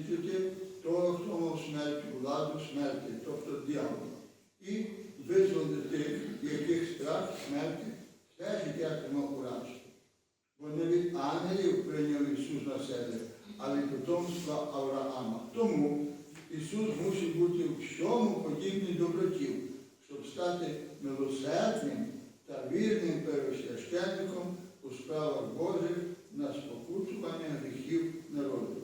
знищити того, хто мав смерть, владу смерті, тобто дьявола, і визволити тих, яких страх смерті все життя тримав у рабстві. Бо не від ангелів прийняв Ісус на себе, а від потомства Авраама. Тому Ісус мусить бути в всьому подібний до братів, щоб стати милосердним та вірним первосвященником у справах Божих на спокутування гріхів народу.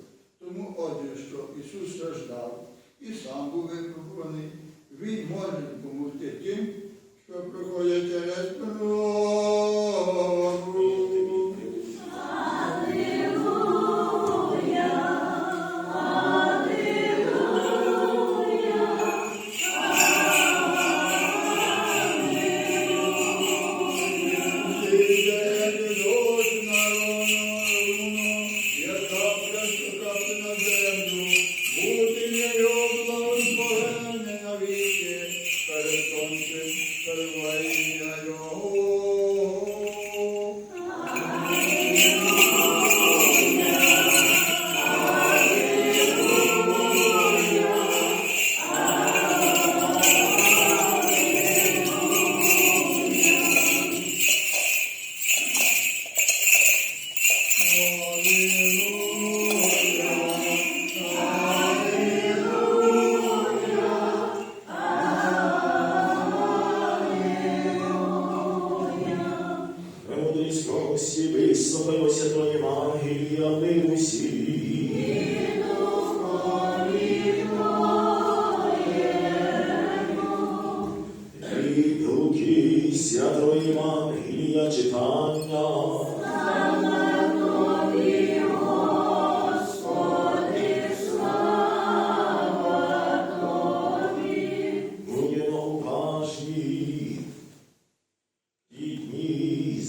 Тому, отже, що Ісус страждав і сам був випробуваний, Він може допомогти тим, що проходять через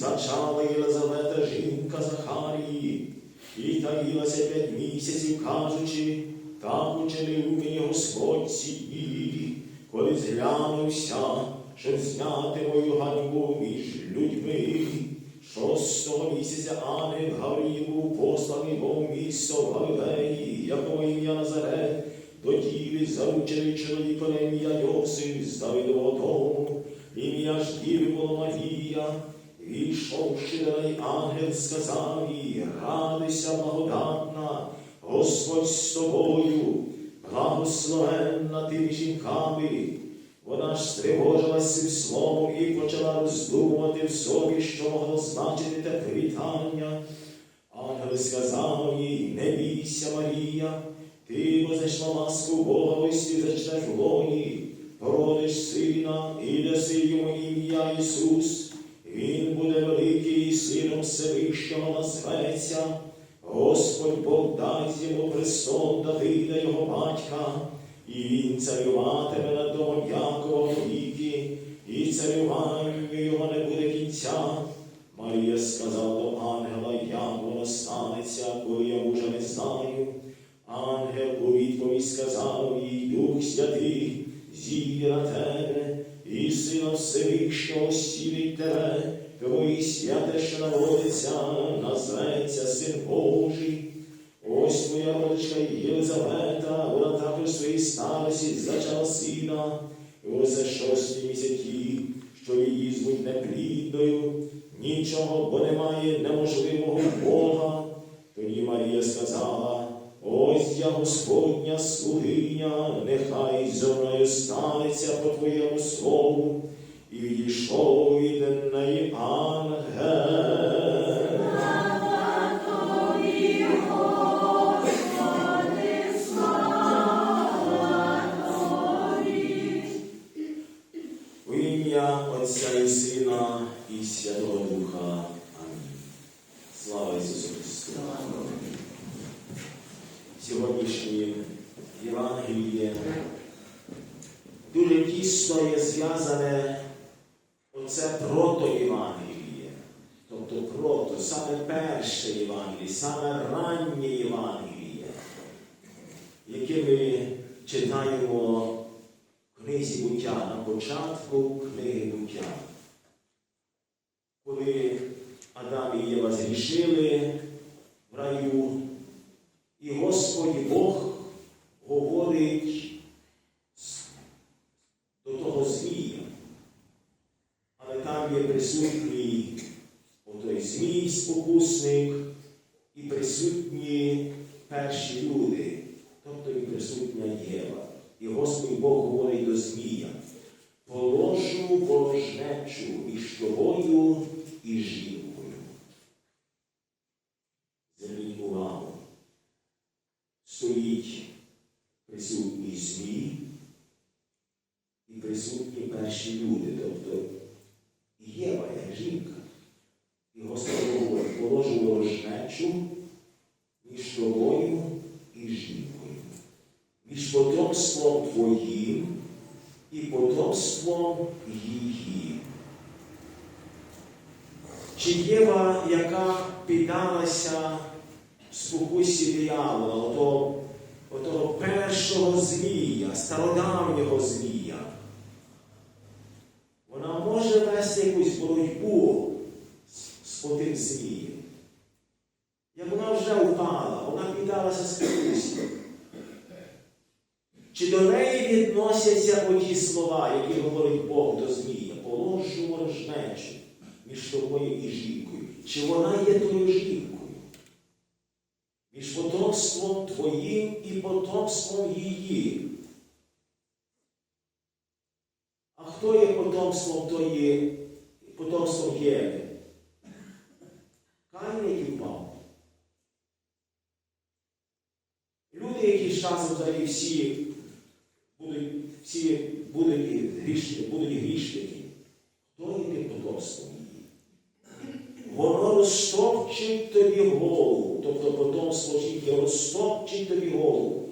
зачала Єлизавета жінка Захарії, і таїлася п'ять місяців, кажучи, так учинив мені Господь ці коли зглянувся, щоб зняти мою ганьбу між людьми. Шостого місяця Ангел Гаврій був посланий Бог місто в Галилеї, якого ім'я Назарет, до діви заручений чоловіком на ім'я Йосиф з Давидового дому, ім'я ж діви було Марія, війшовши до неї ангел, сказав їй, радися, благодатна, Господь з тобою, благословенна ти жінками. Вона ж стривожилась цим словом і почала роздумувати в собі, що могло значити те привітання. Ангел сказав їй, не бійся, Марія, ти бо знайшла ласку Бога, ти зачнеш в лоні, породиш сина і даси йому ім'я Ісус. Він буде великий сином Всевищого назветься. Господь Бог дасть йому престол Давида його батька, і він царюватиме над домом Якова віки, і царюванню його не буде кінця. Марія сказала до ангела, як воно станеться, коли я мужа не знаю. Ангел у відповідь сказав їй, Дух Святий, зійде на тебе, і сина Всевишнього стілить тебе, і святе, що народиться, назветься Син Божий. Ось моя родичка Єлизавета, вона також своїй старості зачала сина, і ось за шостій місяці, що її звуть неплідною, нічого, бо немає неможливого Бога. Тоді Марія сказала, ось я Господня слугиня, нехай зо мною станеться по твоєму слову. і відійшов від неї ангел. Адам і Єва зрішили в раю, і Господь Бог говорить до того змія. Але там є присутній отой змій спокусник і присутні перші люди, тобто і присутня Єва. І Господь Бог говорить до Змія, положу ворожнечу між тобою і жінкою. Зверніть увагу. Стоїть присутній Змій і присутні перші люди, тобто Єва, як жінка. І Господь говорить, положу ворожнечу між тобою і жінкою між потомством твоїм і потомством її. Чи Єва, яка піддалася спокусі диявола, ото, отого першого змія, стародавнього змія, вона може вести якусь боротьбу з, з отим змієм. Як вона вже вона піддалася спокусі. Чи до неї відносяться оті слова, які говорить Бог до Змія? Положу ворожнечу між тобою і жінкою. Чи вона є тою жінкою? Між потомством твоїм і потомством її. А хто є потомством тої, потомством Єви? Каїн, який впав. Люди, які з часом взагалі всі будуть, всі будуть грішники, будуть грішники. Є тим потомством її? Воно розтопчить тобі голову, тобто потомство жінки розтопчить тобі голову.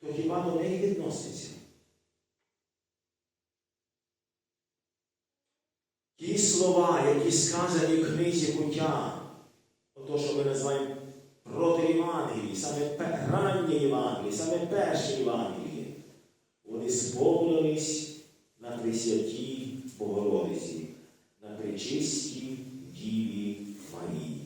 То хіба до неї відноситься? Ті слова, які сказані в книзі буття, ото, що ми називаємо проти Євангелії, саме раннє Євангеліє, саме перше Євангеліє, вони сповнились на Пресвятій Богородиці, на пречистій Діві Марії.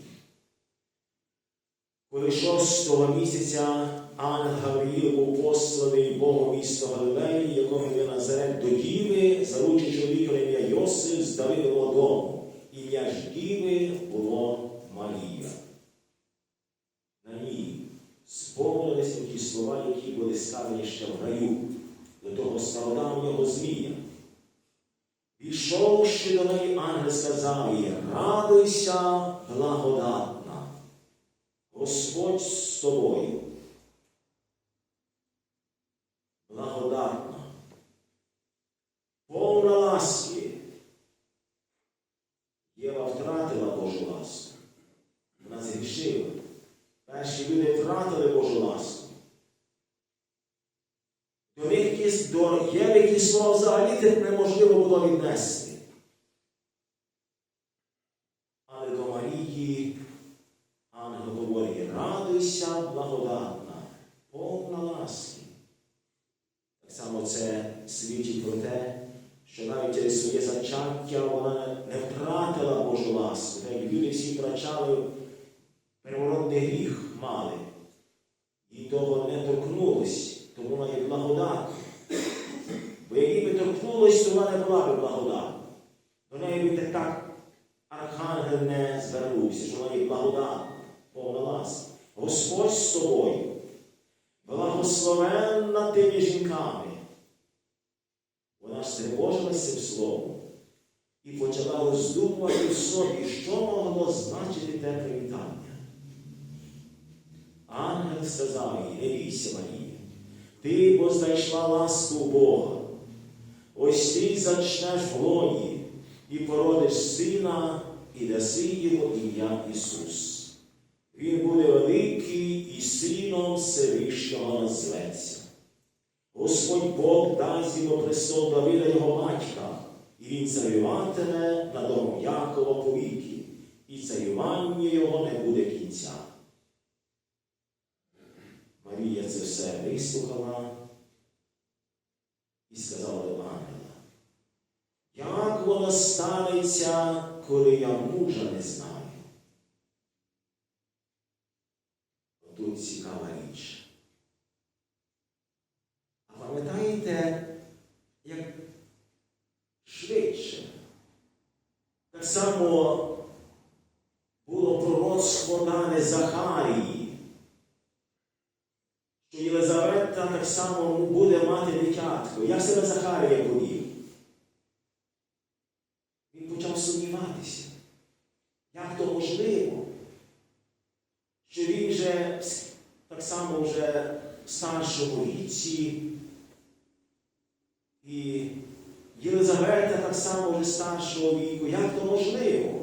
Коли шостого місяця Ангел Гавриїл був посланий Богом місто Галилеї, якого є Назарет до Діви, заручив чоловіка ім'я Йосиф з Давидового дому. Ім'я ж Діви було Марія. Сповнилися ті слова, які були сказані ще в раю, до того стародавнього змія. Пішовши до неї, ангел сказав їй, радуйся, благодатна, Господь з тобою. Благодатна, повна ласки. Єва втратила Божу ласку. Вона згрішила. Перші люди втратили Божу ласку. До них ті, до Єви ті слова взагалі тих неможливо було віднести. Але до Марії ангел говорить, радуйся, благодатна, повна ласки. Так само це свідчить про те, що навіть через своє зачаття вона не втратила Божу ласку. Так як люди всі втрачали первородний гріх мали. І того не торкнулось, тому вона є благодатна. То вона не була би благодатна. До неї би так архангел не звернувся, що вона є благодатна, повна. Господь з тобою, благословенна тими жінками. Вона стривожилася цим словом і почала роздумувати в собі, що могло значити те привітання. Ангел сказав їй, не бійся, Марія, ти бо знайшла ласку Бога. Ось ти зачнеш в лоні і породиш сина, і даси йому ім'я Ісус. Він буде великий і сином Всевишнього назветься. Господь Бог дасть йому престол Давида його батька, і він царюватиме на дому Якова повіки, і царювання його не буде кінця. Марія це все вислухала і сказав до ангела, як воно станеться, коли я мужа не знаю? Тут цікава річ. А пам'ятаєте, як швидше, так само було пророцтво дане Захарії, що Єлизавета так само буде мати дитятко. Як себе Захарія повів? Він почав сумніватися. Як то можливо? Що він вже так само вже в старшому віці, і Єлизавета так само вже старшого віку. Як то можливо?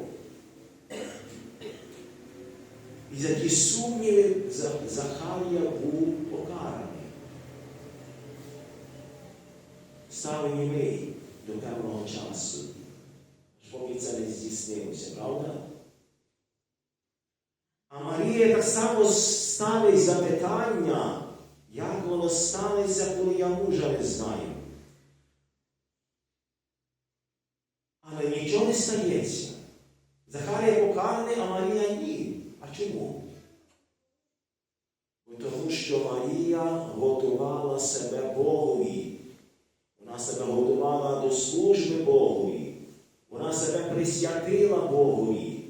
І за ті сумніви За- Захарія був покараний. Став німий до певного часу. Поки це не здійснилося, правда? А Марія так само ставить запитання, як воно станеться, коли я мужа не знаю. Але нічого не стається. Захарія покараний, а Марія ні. А чому? Бо Тому що Марія готувала себе Богові. Вона себе готувала до служби Богові. Вона себе присвятила Богові.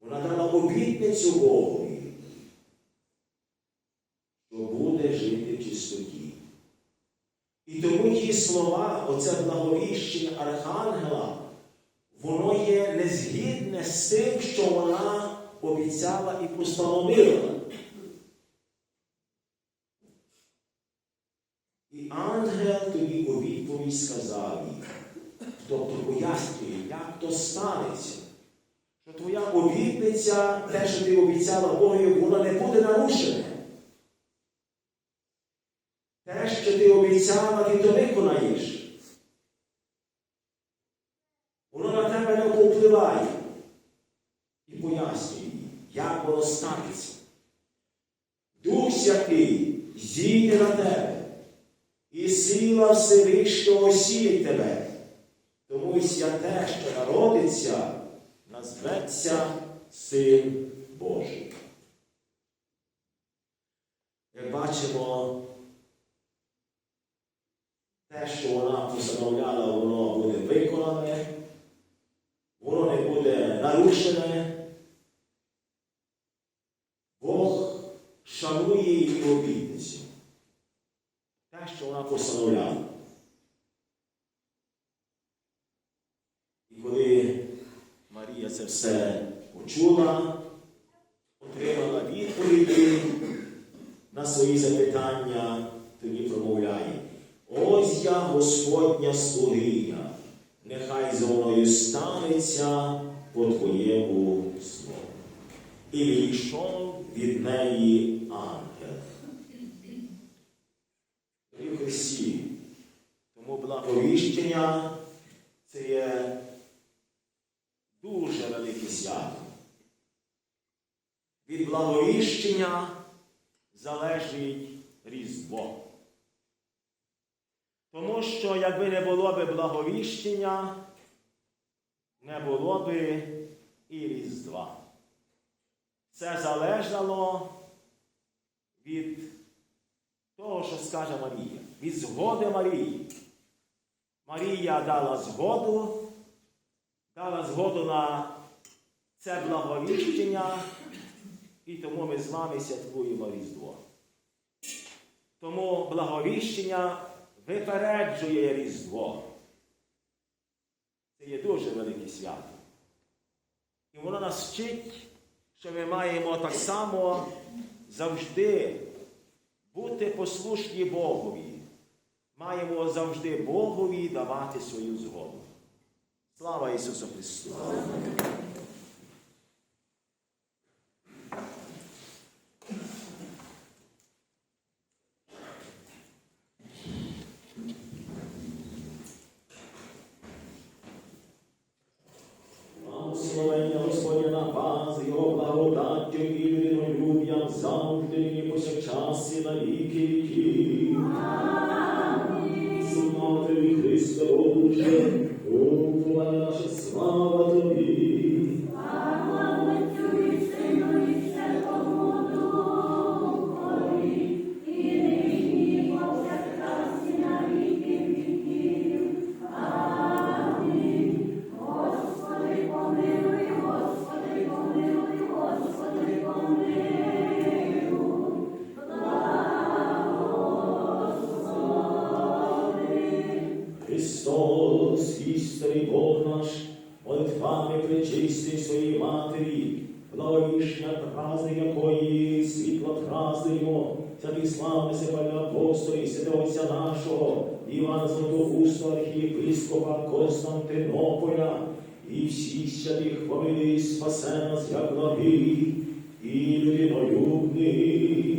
Вона дала обітницю Богові, що буде жити в чистоті. І тому ті слова, оце благовіщення Архангела, воно є незгідне з тим, що вона обіцяла і постановила. І ангел тоді у відповідь сказав їй, тобто пояснює, як то станеться що твоя обітниця, те, що ти обіцяла Богу, вона не буде нарушена. Те, що ти обіцяла, ти то виконаєш. Воно на тебе не повпливає. І пояснює, як воно станеться. Дух Святий зійде на тебе, і сила Всевишнього осіє тебе. Тому і святе, що народиться, назветься Син Божий. Як бачимо, те, що вона постановляла, воно буде виконане, воно не буде нарушене. Бог шанує її обітницю. Те, що. І коли Марія це все почула, отримала відповіді на свої запитання, тоді промовляє. Ось я Господня слугиня, нехай зо мною станеться по твоєму слову. І відійшов від неї ангел. Дорогі в Христі, тому це є дуже велике свято. Від благовіщення залежить Різдво. Тому що, якби не було би благовіщення, не було би і Різдва. Це залежало від того, що скаже Марія, від згоди Марії. Марія дала згоду дала згоду на це благовіщення, і тому ми з вами святкуємо Різдво. Тому благовіщення випереджує Різдво. Це є дуже велике свято. І воно нас вчить, що ми маємо так само завжди бути послушні Богові. Маємо завжди Богові давати свою згоду. Слава Ісусу Христу! Завжди і повсякчас і на віки віків. Боже, уповання наша слава тобі. Якої світло празднуємо, святих славних сепальних апостолів, святого Отця нашого, Івана Золотоуста, архієпископа Константинополя, і всіх святих помилуй, спасе нас, як благих і людинолюбних.